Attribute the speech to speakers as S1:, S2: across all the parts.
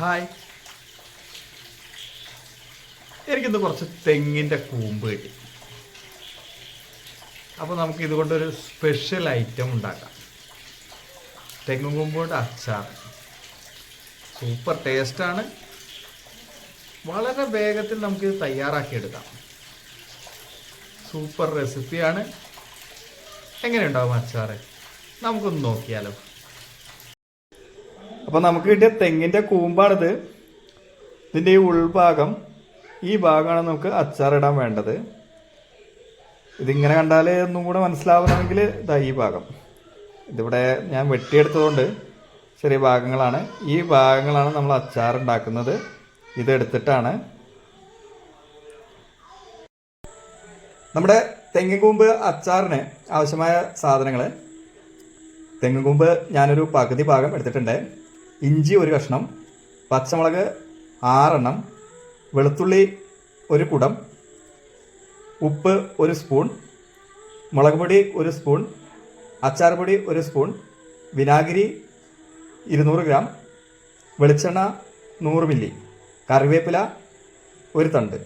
S1: Hi. എനിക്കിന്ന് കുറച്ച് തെങ്ങിന്റെ കൂമ്പ് കിട്ടി. അപ്പോൾ നമുക്ക് ഇതുകൊണ്ടൊരു സ്പെഷ്യൽ ഐറ്റം ഉണ്ടാക്കാം. തെങ്ങും കൂമ്പ് അച്ചാർ. സൂപ്പർ ടേസ്റ്റാണ് വളരെ വേഗത്തിൽ നമുക്കിത് തയ്യാറാക്കിയെടുക്കാം. സൂപ്പർ റെസിപ്പിയാണ് എങ്ങനെയുണ്ടാവും അച്ചാറ്? നമുക്കൊന്ന് നോക്കിയാലോ. അപ്പോൾ നമുക്ക് കിട്ടിയ തെങ്ങിന്റെ കൂമ്പാണിത്. ഇതിന്റെ ഈ ഉൾഭാഗം ഈ ഭാഗമാണ് നമുക്ക് അച്ചാറിടാൻ വേണ്ടത്. ഇതിങ്ങനെ കണ്ടാൽ ഒന്നും കൂടെ മനസ്സിലാവണമെങ്കിൽ ഇതാ ഈ ഭാഗം. ഇതിവിടെ ഞാൻ വെട്ടിയെടുത്തതുകൊണ്ട് ചെറിയ ഭാഗങ്ങളാണ്. ഈ ഭാഗങ്ങളാണ് നമ്മൾ അച്ചാർ ഉണ്ടാക്കുന്നത്. ഇതെടുത്തിട്ടാണ് നമ്മുടെ തെങ്ങിൻകൂമ്പ് അച്ചാറിന് ആവശ്യമായ സാധനങ്ങൾ തെങ്ങിൻകൂമ്പ് ഞാനൊരു പകുതി ഭാഗം എടുത്തിട്ടുണ്ട്. ഇഞ്ചി ഒരു കഷ്ണം പച്ചമുളക് ആറെണ്ണം വെളുത്തുള്ളി ഒരു കുടം ഉപ്പ് ഒരു സ്പൂൺ മുളക് പൊടി ഒരു സ്പൂൺ അച്ചാർ പൊടി ഒരു സ്പൂൺ വിനാഗിരി ഇരുന്നൂറ് ഗ്രാം വെളിച്ചെണ്ണ നൂറ് മില്ലി കറിവേപ്പില ഒരു തണ്ട്.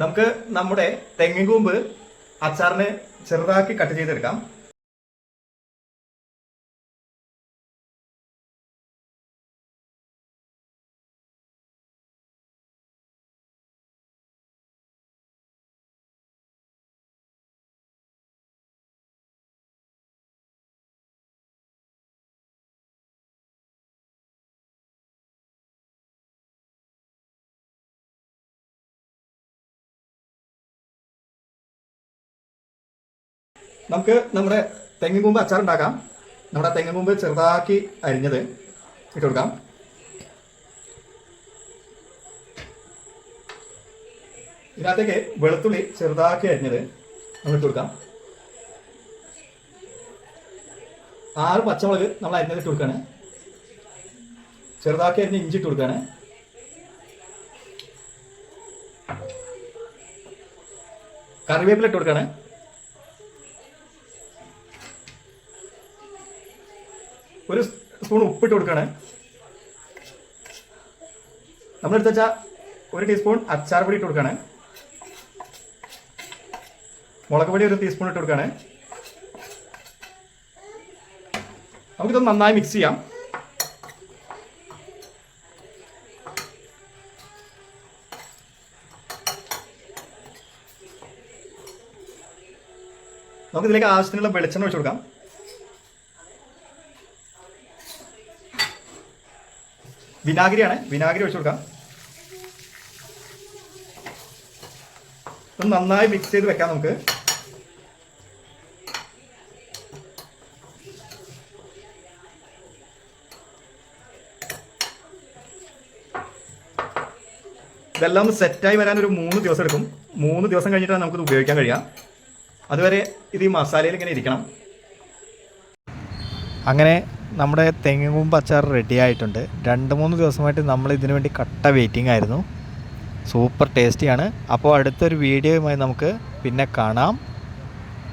S1: നമുക്ക് നമ്മുടെ തെങ്ങിൻ കൂമ്പ് അച്ചാറിന് ചെറുതാക്കി കട്ട് ചെയ്തെടുക്കാം. നമുക്ക് നമ്മുടെ തെങ്ങിൻ കൂമ്പ് അച്ചാർ ഉണ്ടാക്കാം. നമ്മുടെ തെങ്ങിൻ കൂമ്പ് ചെറുതാക്കി അരിഞ്ഞത് ഇട്ട് കൊടുക്കാം. ഇതിനകത്തേക്ക് വെളുത്തുള്ളി ചെറുതാക്കി അരിഞ്ഞത് നമ്മൾ ഇട്ട് കൊടുക്കാം. ആറ് പച്ചമുളക് നമ്മൾ അരിഞ്ഞത് ഇട്ട് കൊടുക്കാണ്. ചെറുതാക്കി അരിഞ്ഞ് ഇഞ്ചി ഇട്ട് കൊടുക്കാണ്. കറിവേപ്പില ഇട്ട് കൊടുക്കാണ്. ഒരു സ്പൂൺ ഉപ്പിട്ട് കൊടുക്കുകയാണ് എടുത്തു വെച്ചാൽ ഒരു ടീസ്പൂൺ അച്ചാർ പൊടി ഇട്ട് കൊടുക്കണേ. മുളക് പൊടി ഒരു ടീസ്പൂൺ ഇട്ട് കൊടുക്കുകയാണ് നമുക്കിത് നന്നായി മിക്സ് ചെയ്യാം. നമുക്കിതിലേക്ക് ആവശ്യത്തിനുള്ള വെളിച്ചെണ്ണ ഒഴിച്ചു കൊടുക്കാം. വിനാഗിരിയാണ്. വിനാഗിരി ഒഴിച്ചു കൊടുക്കാം. നന്നായി മിക്സ് ചെയ്ത് വെക്കാം നമുക്ക്. ഇതെല്ലാം സെറ്റായി വരാൻ ഒരു മൂന്ന് ദിവസം എടുക്കും. മൂന്ന് ദിവസം കഴിഞ്ഞിട്ടാണ് നമുക്കിത് ഉപയോഗിക്കാൻ കഴിയുക. അതുവരെ ഇത് ഈ മസാലയിൽ ഇങ്ങനെ ഇരിക്കണം. അങ്ങനെ നമ്മുടെ തെങ്ങും അച്ചാർ റെഡി ആയിട്ടുണ്ട്. രണ്ട് മൂന്ന് ദിവസമായിട്ട് നമ്മൾ ഇതിനു വേണ്ടി കട്ട വെയിറ്റിംഗ് ആയിരുന്നു. സൂപ്പർ ടേസ്റ്റിയാണ് അപ്പോൾ അടുത്തൊരു വീഡിയോയുമായി നമുക്ക് പിന്നെ കാണാം.